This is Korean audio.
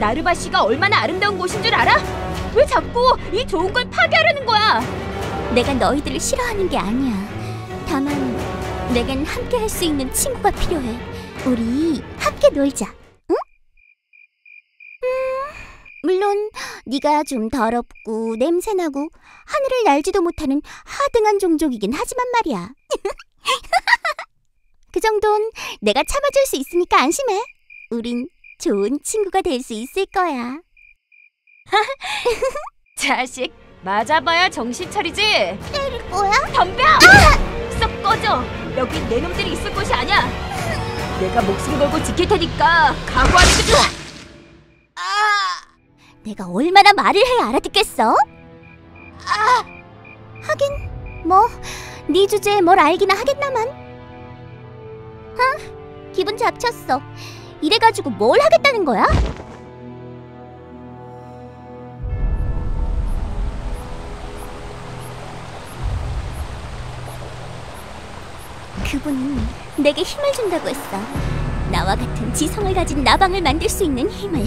나르바시가 얼마나 아름다운 곳인 줄 알아? 왜 자꾸 이 좋은 걸 파괴하려는 거야? 내가 너희들을 싫어하는 게 아니야. 다만 내겐 함께 할 수 있는 친구가 필요해. 우리 함께 놀자. 응? 음, 물론 네가 좀 더럽고 냄새나고 하늘을 날지도 못하는 하등한 종족이긴 하지만 말이야. 그 정도는 내가 참아줄 수 있으니까 안심해. 우린 좋은 친구가 될 수 있을 거야. 자식, 맞아봐야 정신 차리지. 뭐야? 덤벼! 썩 꺼져. 여긴 내 놈들이 있을 곳이 아니야. 내가 목숨 걸고 지킬 테니까 각오하는 게 좋아. 내가 얼마나 말을 해야 알아듣겠어? 아, 하긴 뭐 네 주제에 뭘 알기나 하겠나만. 아, 기분 잡쳤어. 이래가지고 뭘 하겠다는 거야? 그분은 내게 힘을 준다고 했어. 나와 같은 지성을 가진 나방을 만들 수 있는 힘을.